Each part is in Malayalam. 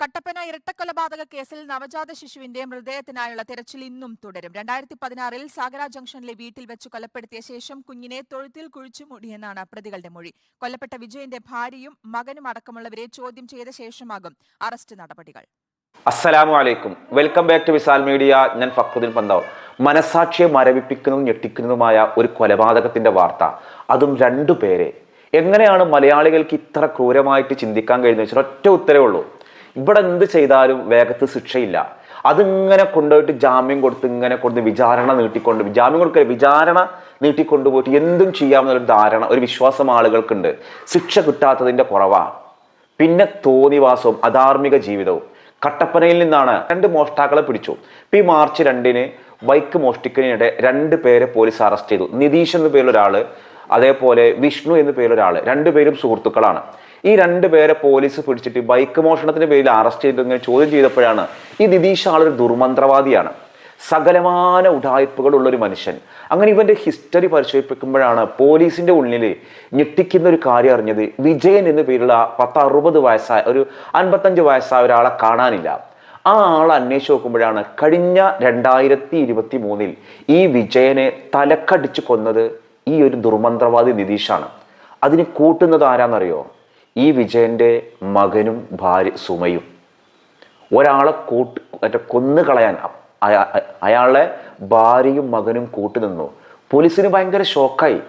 കട്ടപ്പന ഇരട്ടക്കൊലപാതക കേസിൽ നവജാത ശിശുവിന്റെ മൃതദേഹത്തിനായുള്ള തെരച്ചിൽ ഇന്നും തുടരും. രണ്ടായിരത്തി പതിനാറിൽ സാഗര ജംഗ്ഷനിലെ വീട്ടിൽ വെച്ച് കൊലപ്പെടുത്തിയ ശേഷം കുഞ്ഞിനെ തൊഴുത്തിൽ കുഴിച്ചു മൂടിയെന്നാണ് പ്രതികളുടെ മൊഴി. കൊല്ലപ്പെട്ട വിജയന്റെ ഭാര്യയും മകനും അടക്കമുള്ളവരെ ചോദ്യം ചെയ്ത ശേഷമാകും അറസ്റ്റ് നടപടികൾ. അസ്സലാമു അലൈക്കും. Welcome back to Visal media. ഞാൻ ഫക്രുദ്ദീൻ പന്താവ് മനസാക്ഷിയെ മരവിപ്പിക്കുന്നതും ഞെട്ടിക്കുന്നതുമായ ഒരു കൊലപാതകത്തിന്റെ വാർത്ത. അതും രണ്ടു പേരെ. എങ്ങനെയാണ് മലയാളികൾക്ക് ഇത്ര ക്രൂരമായിട്ട് ചിന്തിക്കാൻ കഴിയുന്നത്? ഒറ്റ ഉത്തരവേ ഉള്ളൂ. ഇവിടെ എന്ത് ചെയ്താലും വേഗത്ത് ശിക്ഷയില്ല. അതിങ്ങനെ കൊണ്ടുപോയിട്ട് ജാമ്യം കൊടുത്ത് ഇങ്ങനെ കൊണ്ട് വിചാരണ നീട്ടിക്കൊണ്ട് ജാമ്യം കൊടുക്കുക വിചാരണ നീട്ടിക്കൊണ്ടുപോയിട്ട് എന്തും ചെയ്യാമെന്നൊരു ധാരണ ഒരു വിശ്വാസം ആളുകൾക്കുണ്ട്. ശിക്ഷ കിട്ടാത്തതിന്റെ കുറവാണ് പിന്നെ തോന്നിവാസവും അധാർമിക ജീവിതവും. കട്ടപ്പനയിൽ നിന്നാണ് രണ്ട് മോഷ്ടാക്കളെ പിടിച്ചു. പി മാർച്ച് രണ്ടിന് ബൈക്ക് മോഷ്ടിക്കുന്നതിനിടെ രണ്ട് പേരെ പോലീസ് അറസ്റ്റ് ചെയ്തു. നിതീഷ് എന്ന പേരിലൊരാൾ അതേപോലെ വിഷ്ണു എന്ന പേരിലൊരാൾ രണ്ടുപേരും സുഹൃത്തുക്കളാണ്. ഈ രണ്ട് പേരെ പോലീസ് പിടിച്ചിട്ട് ബൈക്ക് മോഷണത്തിന്റെ പേരിൽ അറസ്റ്റ് ചെയ്ത് ചോദ്യം ചെയ്തപ്പോഴാണ് ഈ നിതീഷ് ആളൊരു ദുർമന്ത്രവാദിയാണ്. സകലമാന ഉടായ്പകളുള്ള ഒരു മനുഷ്യൻ. അങ്ങനെ ഇവന്റെ ഹിസ്റ്ററി പരിശോധിപ്പിക്കുമ്പോഴാണ് പോലീസിന്റെ ഉള്ളിൽ ഞെട്ടിക്കുന്ന ഒരു കാര്യം അറിഞ്ഞത് വിജയൻ എന്ന പേരുള്ള പത്ത് അറുപത് വയസ്സായ ഒരു അൻപത്തഞ്ച് വയസ്സായ ഒരാളെ കാണാനില്ല. ആ ആളെ അന്വേഷിച്ച് നോക്കുമ്പോഴാണ് കഴിഞ്ഞ രണ്ടായിരത്തി ഇരുപത്തി മൂന്നിൽ ഈ വിജയനെ തലക്കടിച്ചു കൊന്നത് ഈ ഒരു ദുർമന്ത്രവാദി നിതീഷാണ്. അതിന് കൂട്ടുന്നത് ആരാന്നറിയോ? ഈ വിജയന്റെ മകനും ഭാര്യ സുമയും ഒരാളെ കൂട്ട് മറ്റേ കൊന്നു കളയാൻ അയ- അയ- അയാളെ ഭാര്യയും മകനും കൂട്ടുനിന്നു പോലീസിന് ഭയങ്കര ഷോക്കായി.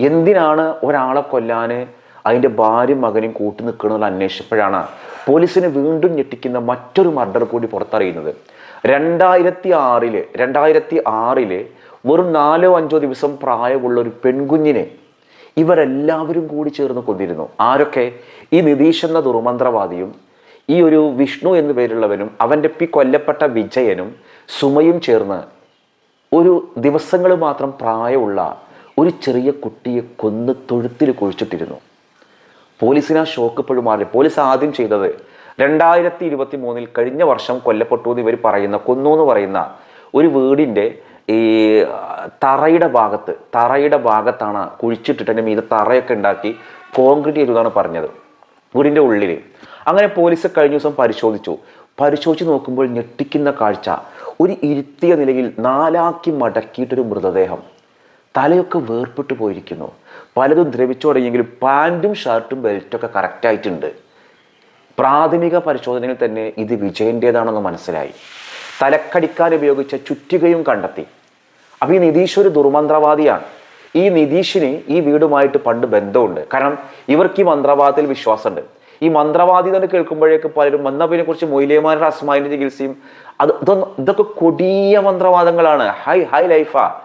എന്തിനാണ് ഒരാളെ കൊല്ലാൻ അതിന്റെ ഭാര്യയും മകനും കൂട്ടു നിൽക്കണമെന്ന് അന്വേഷിച്ചപ്പോഴാണ് പോലീസിനെ വീണ്ടും ഞെട്ടിക്കുന്ന മറ്റൊരു മർഡർ കൂടി പുറത്തറിയുന്നത്. രണ്ടായിരത്തി ആറിൽ രണ്ടായിരത്തി ആറിൽ വെറും നാലോ അഞ്ചോ ദിവസം പ്രായമുള്ള ഒരു പെൺകുഞ്ഞിനെ ഇവരെല്ലാവരും കൂടി ചേർന്ന് കൊന്നിരുന്നു. ആരൊക്കെ? ഈ നിതീഷ് എന്ന ദുർമന്ത്രവാദിയും ഈ ഒരു വിഷ്ണു എന്നു പേരുള്ളവനും അവന്റെ പി കൊല്ലപ്പെട്ട വിജയനും സുമയും ചേർന്ന് ഒരു ദിവസങ്ങൾ മാത്രം പ്രായമുള്ള ഒരു ചെറിയ കുട്ടിയെ കൊന്ന് തൊഴുത്തിൽ കുഴിച്ചിട്ടിരുന്നു. പോലീസിന് ആ ഷോക്ക് ഇപ്പോഴും മാറി പോലീസ് ആദ്യം ചെയ്തത് രണ്ടായിരത്തി ഇരുപത്തി മൂന്നിൽ കഴിഞ്ഞ വർഷം കൊല്ലപ്പെട്ടു എന്ന് ഇവർ പറയുന്ന കൊന്നു എന്ന് പറയുന്ന ഒരു വീടിന്റെ ഈ തറയുടെ ഭാഗത്ത് തറയുടെ ഭാഗത്താണ് കുഴിച്ചിട്ടിട്ടതിന്റെ മീത് തറയൊക്കെ ഉണ്ടാക്കി കോൺക്രീറ്റ് ചെയ്തതാണ് പറഞ്ഞത്. വീടിന്റെ ഉള്ളിൽ അങ്ങനെ പോലീസ് കഴിഞ്ഞ ദിവസം പരിശോധിച്ചു. പരിശോധിച്ച് നോക്കുമ്പോൾ ഞെട്ടിക്കുന്ന കാഴ്ച. ഒരു ഇരുത്തിയ നിലയിൽ നാലാക്കി മടക്കിയിട്ടൊരു മൃതദേഹം. തലയൊക്കെ വേർപ്പെട്ടു പോയിരിക്കുന്നു. പലതും ദ്രവിച്ചു തുടങ്ങിയെങ്കിലും പാന്റും ഷർട്ടും ബെൽറ്റൊക്കെ കറക്റ്റായിട്ടുണ്ട് പ്രാഥമിക പരിശോധനയിൽ തന്നെ ഇത് വിജയന്റേതാണെന്ന് മനസ്സിലായി. തലക്കടിക്കാൻ ഉപയോഗിച്ച ചുറ്റികയും കണ്ടെത്തി. അപ്പൊ ഈ നിതീഷ് ഒരു ദുർമന്ത്രവാദിയാണ്. ഈ നിതീഷിന് ഈ വീടുമായിട്ട് പണ്ട് ബന്ധമുണ്ട്. കാരണം ഇവർക്ക് ഈ മന്ത്രവാദത്തിൽ വിശ്വാസമുണ്ട്. ഈ മന്ത്രവാദി തന്നെ കേൾക്കുമ്പോഴേക്ക് പലരും വന്നപ്പിനെ കുറിച്ച് മൊയിലേമാരുടെ അസ്മാവിന്റെ ചികിത്സയും അത് ഇതൊന്നും ഇതൊക്കെ കൊടിയ മന്ത്രവാദങ്ങളാണ്. High high ലൈഫാ.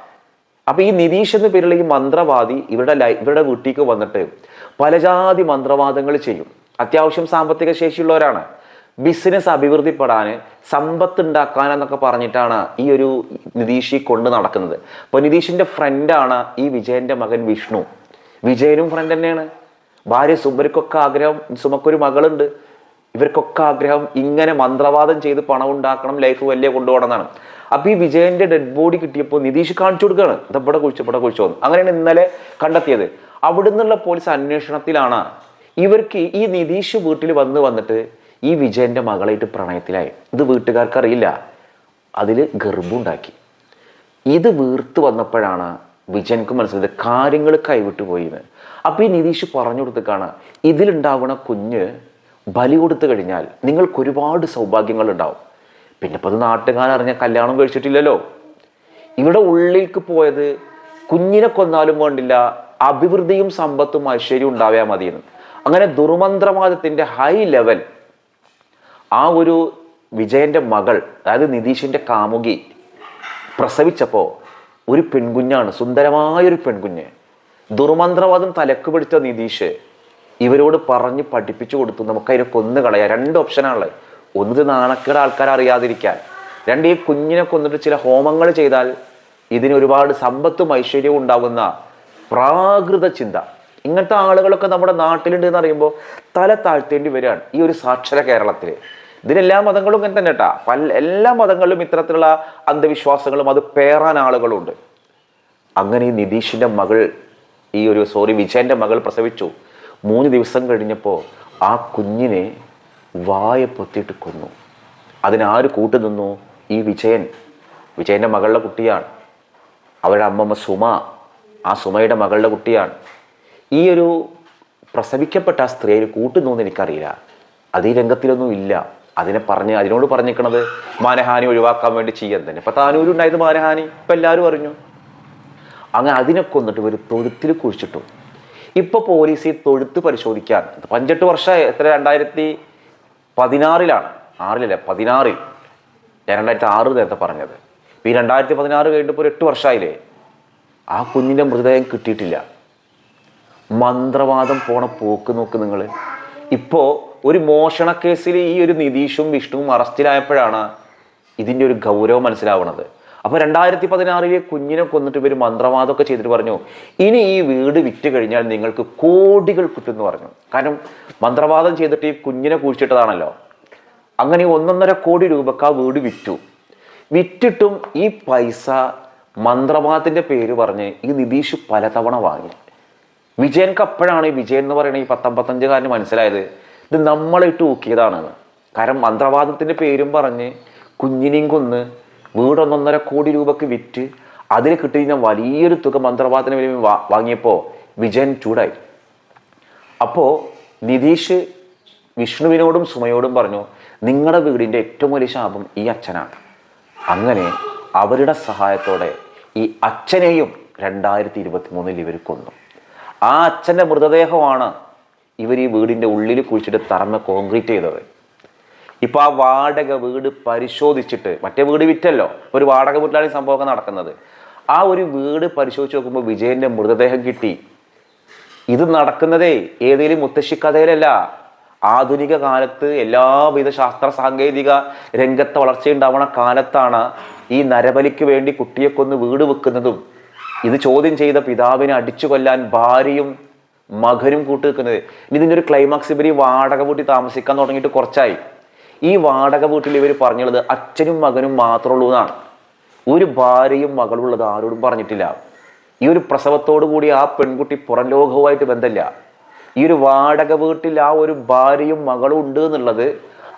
അപ്പൊ ഈ നിതീഷ് എന്ന പേരുള്ള ഈ മന്ത്രവാദി ഇവരുടെ ഇവരുടെ വീട്ടിലേക്ക് വന്നിട്ട് പലജാതി മന്ത്രവാദങ്ങൾ ചെയ്യും. അത്യാവശ്യം സാമ്പത്തിക ശേഷിയുള്ളവരാണ്. ബിസിനസ് അഭിവൃദ്ധിപ്പെടാൻ സമ്പത്ത് ഉണ്ടാക്കാൻ എന്നൊക്കെ പറഞ്ഞിട്ടാണ് ഈ ഒരു നിതീഷി കൊണ്ട് നടക്കുന്നത്. അപ്പോൾ നിതീഷിന്റെ ഫ്രണ്ടാണ് ഈ വിജയന്റെ മകൻ വിഷ്ണു. വിജയനും ഫ്രണ്ട് തന്നെയാണ്. ഭാര്യ സുബരിക്കൊക്കെ ആഗ്രഹം സുമക്കൊരു മകളുണ്ട്. ഇവർക്കൊക്കെ ആഗ്രഹം ഇങ്ങനെ മന്ത്രവാദം ചെയ്ത് പണം ഉണ്ടാക്കണം ലൈഫ് വലിയ കൊണ്ടുപോകണം എന്നാണ് അപ്പോൾ ഈ വിജയന്റെ ഡെഡ് ബോഡി കിട്ടിയപ്പോൾ നിതീഷ് കാണിച്ചു കൊടുക്കുകയാണ്. ഇതെവിടെ കുഴിച്ചു ഇവിടെ കുഴിച്ചു വന്നു. അങ്ങനെയാണ് ഇന്നലെ കണ്ടെത്തിയത്. അവിടെ നിന്നുള്ള പോലീസ് അന്വേഷണത്തിലാണ് ഇവർക്ക് ഈ നിതീഷ് വീട്ടിൽ വന്ന് വന്നിട്ട് ഈ വിജയന്റെ മകളായിട്ട് പ്രണയത്തിലായി. ഇത് വീട്ടുകാർക്ക് അറിയില്ല അതിൽ ഗർഭമുണ്ടാക്കി ഇത് വീർത്ത് വന്നപ്പോഴാണ് വിജയൻക്ക് മനസ്സിലായത് കാര്യങ്ങൾ കൈവിട്ടു പോയിന്ന്. അപ്പം ഈ നിതീഷ് പറഞ്ഞു കൊടുത്തേക്കാണ് ഇതിലുണ്ടാവുന്ന കുഞ്ഞ് ബലി കൊടുത്തു കഴിഞ്ഞാൽ നിങ്ങൾക്ക് ഒരുപാട് സൗഭാഗ്യങ്ങൾ ഉണ്ടാവും. പിന്നെ ഇപ്പം അത് നാട്ടുകാർ അറിഞ്ഞ കല്യാണം കഴിച്ചിട്ടില്ലല്ലോ. ഇവിടെ ഉള്ളിലേക്ക് പോയത് കുഞ്ഞിനെ കൊന്നാലും വേണ്ടില്ല അഭിവൃദ്ധിയും സമ്പത്തും ഐശ്വര്യവും ഉണ്ടാവാൻ മതിയെന്ന്. അങ്ങനെ ദുർമന്ത്രവാദത്തിന്റെ ഹൈ ലെവൽ ആ ഒരു വിജയന്റെ മകൾ അതായത് നിതീഷിന്റെ കാമുകി പ്രസവിച്ചപ്പോൾ ഒരു പെൺകുഞ്ഞാണ് സുന്ദരമായൊരു പെൺകുഞ്ഞ്. ദുർമന്ത്രവാദം തലക്ക് പിടിച്ച നിതീഷ് ഇവരോട് പറഞ്ഞ് പഠിപ്പിച്ചു കൊടുത്തു. നമുക്ക് അതിനെ കൊന്നു കളയാം. രണ്ട് ഓപ്ഷനാണുള്ളത് ഒന്ന് നാണക്കേട് ആൾക്കാർ അറിയാതിരിക്കാൻ. രണ്ട് ഈ കുഞ്ഞിനെ കൊന്നിട്ട് ചില ഹോമങ്ങൾ ചെയ്താൽ ഇതിന് ഒരുപാട് സമ്പത്തും ഐശ്വര്യവും ഉണ്ടാകുന്ന പ്രാകൃത ചിന്ത. ഇങ്ങനത്തെ ആളുകളൊക്കെ നമ്മുടെ നാട്ടിലുണ്ട് എന്ന് അറിയുമ്പോൾ തല താഴ്ത്തേണ്ടി വരികയാണ് ഈ ഒരു സാക്ഷര കേരളത്തിൽ ഇതിനെല്ലാ മതങ്ങളും ഇങ്ങനെ തന്നെ കേട്ടാ പല എല്ലാ മതങ്ങളിലും ഇത്തരത്തിലുള്ള അന്ധവിശ്വാസങ്ങളും അത് പേറാൻ ആളുകളുണ്ട്. അങ്ങനെ ഈ നിതീഷിന്റെ മകൾ ഈ ഒരു സോറി വിജയന്റെ മകൾ പ്രസവിച്ചു. മൂന്ന് ദിവസം കഴിഞ്ഞപ്പോൾ ആ കുഞ്ഞിനെ വായ പൊത്തിയിട്ട് കൊന്നു. അതിനാര് കൂട്ടു നിന്നു? ഈ വിജയൻ. വിജയന്റെ മകളുടെ കുട്ടിയാണ്. അവരുടെ അമ്മമ്മ സുമ. ആ സുമയുടെ മകളുടെ കുട്ടിയാണ്. ഈ ഒരു പ്രസവിക്കപ്പെട്ട ആ സ്ത്രീ ഒരു കൂട്ടുന്നോന്ന് എനിക്കറിയില്ല. അത് ഈ രംഗത്തിലൊന്നും ഇല്ല. അതിനെ പറഞ്ഞ് അതിനോട് പറഞ്ഞിരിക്കണത് മാനഹാനി ഒഴിവാക്കാൻ വേണ്ടി ചെയ്യാൻ തന്നെ. ഇപ്പം താനൂരുണ്ടായത് മാനഹാനി. ഇപ്പം എല്ലാവരും അറിഞ്ഞു. അങ്ങനെ അതിനെ കൊന്നിട്ട് ഒരു തൊഴുത്തിൽ കുഴിച്ചിട്ടു. ഇപ്പോൾ പോലീസ് ഈ തൊഴുത്ത് പരിശോധിക്കാൻ പഞ്ചെട്ട് വർഷം എത്ര രണ്ടായിരത്തി പതിനാറിലാണ്. ആറിലല്ല പതിനാറിൽ. ഞാൻ രണ്ടായിരത്തി ആറ് നേരത്തെ പറഞ്ഞത്. ഈ രണ്ടായിരത്തി പതിനാറ് കഴിഞ്ഞിട്ട് ഇപ്പോൾ ഒരു എട്ട് വർഷമായില്ലേ? ആ കുഞ്ഞിന്റെ മൃതദേഹം കിട്ടിയിട്ടില്ല. മന്ത്രവാദം പോണ പോക്ക് നോക്ക് നിങ്ങൾ ഇപ്പോൾ ഒരു മോഷണ കേസിൽ ഈ ഒരു നിതീഷും വിഷ്ണുവും അറസ്റ്റിലായപ്പോഴാണ് ഇതിന്റെ ഒരു ഗൗരവം മനസ്സിലാവുന്നത് അപ്പോൾ രണ്ടായിരത്തി പതിനാറിലെ കുഞ്ഞിനെ കൊന്നിട്ട് ഇവർ മന്ത്രവാദമൊക്കെ ചെയ്തിട്ട് പറഞ്ഞു ഇനി ഈ വീട് വിറ്റ് കഴിഞ്ഞാൽ നിങ്ങൾക്ക് കോടികൾ കിട്ടുമെന്ന് പറഞ്ഞു. കാരണം മന്ത്രവാദം ചെയ്തിട്ട് ഈ കുഞ്ഞിനെ കുഴിച്ചിട്ടതാണല്ലോ. അങ്ങനെ ഒന്നൊന്നര കോടി രൂപക്ക് ആ വീട് വിറ്റു. വിറ്റിട്ടും ഈ പൈസ മന്ത്രവാദത്തിന്റെ പേര് പറഞ്ഞ് ഈ നിതീഷ് പലതവണ വാങ്ങി. വിജയൻക്ക് അപ്പോഴാണ് വിജയൻ എന്ന് പറയുന്ന ഈ പത്തമ്പത്തഞ്ചുകാരന് മനസ്സിലായത്. ഇത് നമ്മളിട്ട് ഊക്കിയതാണെന്ന് കാരണം മന്ത്രവാദത്തിന്റെ പേരും പറഞ്ഞ് കുഞ്ഞിനെയും കൊന്ന് വീടൊന്നൊന്നര കോടി രൂപക്ക് വിറ്റ് അതിൽ കിട്ടിയ വലിയൊരു തുക മന്ത്രവാദത്തിന് വേണ്ടി വാങ്ങിയപ്പോൾ വിജയൻ ചൂടായി. അപ്പോൾ നിതീഷ് വിഷ്ണുവിനോടും സുമയോടും പറഞ്ഞു നിങ്ങളുടെ വീടിന്റെ ഏറ്റവും വലിയ ശാപം ഈ അച്ഛനാണ്. അങ്ങനെ അവരുടെ സഹായത്തോടെ ഈ അച്ഛനെയും രണ്ടായിരത്തി ഇരുപത്തി മൂന്നിൽ ഇവർ കൊന്നു. ആ അച്ഛന്റെ മൃതദേഹമാണ് ഇവർ ഈ വീടിന്റെ ഉള്ളിൽ കുഴിച്ചിട്ട് തറമ കോൺക്രീറ്റ് ചെയ്തത്. ഇപ്പോൾ ആ വാടക വീട് പരിശോധിച്ചിട്ട് മറ്റേ വീട് വിറ്റല്ലോ ഒരു വാടക വീട്ടിലാണ് ഈ സംഭവമൊക്കെ നടക്കുന്നത്. ആ ഒരു വീട് പരിശോധിച്ച് നോക്കുമ്പോൾ വിജയന്റെ മൃതദേഹം കിട്ടി. ഇത് നടക്കുന്നതേ ഏതെങ്കിലും മുത്തശ്ശി കഥയിലല്ല. ആധുനിക കാലത്ത് എല്ലാവിധ ശാസ്ത്ര സാങ്കേതിക രംഗത്തെ വളർച്ചയുണ്ടാവണ കാലത്താണ് ഈ നരബലിക്ക് വേണ്ടി കുട്ടിയെ കൊന്ന് വീട് വെക്കുന്നതും ഇത് ചോദ്യം ചെയ്ത പിതാവിനെ അടിച്ചു കൊല്ലാൻ ഭാര്യയും മകനും കൂട്ടു നിൽക്കുന്നത് ഇനി ഇതിന്റെ ഒരു ക്ലൈമാക്സ് ഇവർ ഈ വാടക വീട്ടിൽ താമസിക്കാൻ തുടങ്ങിയിട്ട് കുറച്ചായി. ഈ വാടക വീട്ടിൽ ഇവർ പറഞ്ഞുള്ളത് അച്ഛനും മകനും മാത്രമുള്ളൂ എന്നാണ്. ഒരു ഭാര്യയും മകളുള്ളത് ആരോടും പറഞ്ഞിട്ടില്ല. ഈ ഒരു പ്രസവത്തോടു കൂടി ആ പെൺകുട്ടി പുറം ലോകവുമായിട്ട് ബന്ധമില്ല. ഈ ഒരു വാടക വീട്ടിൽ ആ ഒരു ഭാര്യയും മകളും ഉണ്ട് എന്നുള്ളത്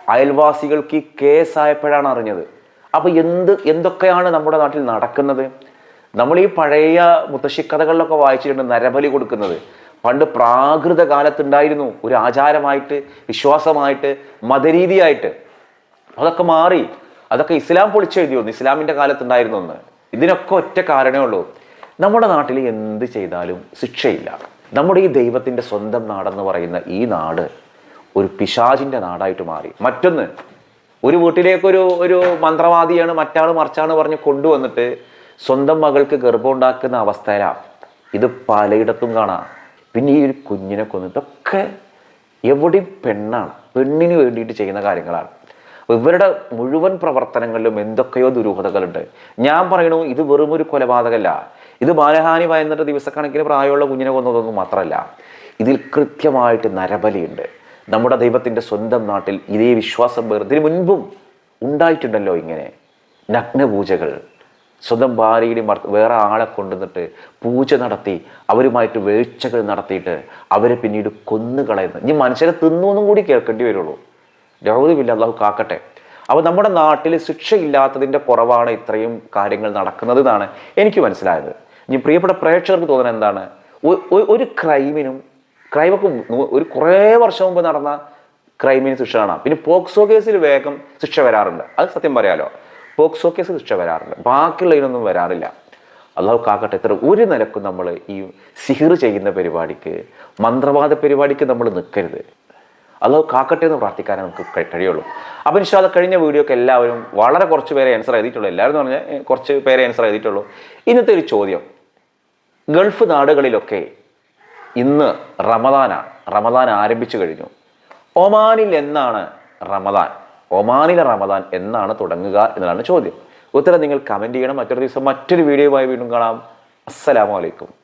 അയൽവാസികൾക്ക് ഈ കേസായപ്പോഴാണ് അറിഞ്ഞത്. അപ്പോൾ എന്ത് എന്തൊക്കെയാണ് നമ്മുടെ നാട്ടിൽ നടക്കുന്നത്? നമ്മൾ ഈ പഴയ മുത്തശ്ശിക്കഥകളിലൊക്കെ വായിച്ചിട്ടുണ്ട് നരബലി കൊടുക്കുന്നത്. പണ്ട് പ്രാകൃത കാലത്തുണ്ടായിരുന്നു ഒരു ആചാരമായിട്ട് വിശ്വാസമായിട്ട് മതരീതിയായിട്ട്. അതൊക്കെ മാറി. അതൊക്കെ ഇസ്ലാം പൊളിച്ചെഴുതി വന്നു. ഇസ്ലാമിന്റെ കാലത്തുണ്ടായിരുന്നു ഒന്ന് ഇതിനൊക്കെ ഒറ്റ കാരണമേ ഉള്ളൂ. നമ്മുടെ നാട്ടിൽ എന്ത് ചെയ്താലും ശിക്ഷയില്ല. നമ്മുടെ ഈ ദൈവത്തിന്റെ സ്വന്തം നാടെന്ന് പറയുന്ന ഈ നാട് ഒരു പിശാചിന്റെ നാടായിട്ട് മാറി. മറ്റൊന്ന് ഒരു വീട്ടിലേക്കൊരു ഒരു മന്ത്രവാദിയാണ് മറ്റാൾ മറിച്ചാണ് പറഞ്ഞ് കൊണ്ടുവന്നിട്ട് സ്വന്തം മകൾക്ക് ഗർഭമുണ്ടാക്കുന്ന അവസ്ഥയിലാണ് ഇത് പലയിടത്തും കാണാം. പിന്നെ ഈ ഒരു കുഞ്ഞിനെ കൊന്ന് ഇതൊക്കെ എവിടെയും പെണ്ണാണ്. പെണ്ണിന് വേണ്ടിയിട്ട് ചെയ്യുന്ന കാര്യങ്ങളാണ്. ഇവരുടെ മുഴുവൻ പ്രവർത്തനങ്ങളിലും എന്തൊക്കെയോ ദുരൂഹതകളുണ്ട്. ഞാൻ പറയണു ഇത് വെറും ഒരു കൊലപാതകമല്ല ഇത് ബാലഹാനി ഭയന്നിട്ട് ദിവസക്കണക്കിന് പ്രായമുള്ള കുഞ്ഞിനെ കൊന്നതൊന്നും മാത്രമല്ല. ഇതിൽ കൃത്യമായിട്ട് നരബലിയുണ്ട്. നമ്മുടെ ദൈവത്തിന്റെ സ്വന്തം നാട്ടിൽ ഇതേ വിശ്വാസം വേറെ. ഇതിനു മുൻപും ഉണ്ടായിട്ടുണ്ടല്ലോ ഇങ്ങനെ. നഗ്നപൂജകൾ. സ്വന്തം ഭാര്യയുടെ മർ വേറെ ആളെ കൊണ്ടുവന്നിട്ട് പൂജ നടത്തി അവരുമായിട്ട് വേഴ്ചകൾ നടത്തിയിട്ട് അവരെ പിന്നീട് കൊന്നുകളയുന്നു ഇനി മനുഷ്യരെ തിന്നൊന്നും കൂടി കേൾക്കേണ്ടി വരുള്ളൂ. രഹോദില്ല അള്ളാഹു കാക്കട്ടെ. അപ്പോൾ നമ്മുടെ നാട്ടിൽ ശിക്ഷയില്ലാത്തതിന്റെ കുറവാണ് ഇത്രയും കാര്യങ്ങൾ നടക്കുന്നത് എന്നാണ് എനിക്ക് മനസ്സിലായത്. ഇനി പ്രിയപ്പെട്ട പ്രേക്ഷകർക്ക് തോന്നുന്നത് എന്താണ്? ഒരു ക്രൈമിനും ക്രൈമൊക്കെ ഒരു കുറേ വർഷം മുമ്പ് നടന്ന ക്രൈമിന് ശിക്ഷ കാണാം. പിന്നെ പോക്സോ കേസിൽ വേഗം ശിക്ഷ വരാറുണ്ട്. അത് സത്യം പറയാലോ. പോക്സോ കേസ് ശിക്ഷ വരാറുണ്ട്. ബാക്കിയുള്ളതിനൊന്നും വരാറില്ല. അള്ളാഹു കാക്കട്ടെ എത്ര ഒരു നിലക്കും നമ്മൾ ഈ സിഹിർ ചെയ്യുന്ന പരിപാടിക്ക് മന്ത്രവാദ പരിപാടിക്ക് നമ്മൾ നിൽക്കരുത്. അള്ളാഹു കാക്കട്ടെ എന്ന് പ്രാർത്ഥിക്കാനേ നമുക്ക് കഴി- കഴിയുള്ളൂ. അപ്പം ഇൻഷാല്ല കഴിഞ്ഞ വീഡിയോക്ക് എല്ലാവരും വളരെ കുറച്ച് പേരെ ആൻസർ എഴുതിയിട്ടുള്ളൂ. എല്ലാവരും എന്ന് പറഞ്ഞാൽ കുറച്ച് പേരെ ആൻസർ എഴുതിയിട്ടുള്ളൂ. ഇന്നത്തെ ഒരു ചോദ്യം. ഗൾഫ് നാടുകളിലൊക്കെ ഇന്ന് റമദാനാണ് റമദാൻ ആരംഭിച്ചു കഴിഞ്ഞു. ഒമാനിൽ എന്നാണ് റമദാൻ? ഒമാനിലെ റമദാൻ എന്നാണ് തുടങ്ങുക എന്നതാണ് ചോദ്യം. ഉത്തരം നിങ്ങൾ കമന്റ് ചെയ്യണം. മറ്റൊരു ദിവസം മറ്റൊരു വീഡിയോയുമായി വീണ്ടും കാണാം. അസ്സലാമു അലൈക്കും.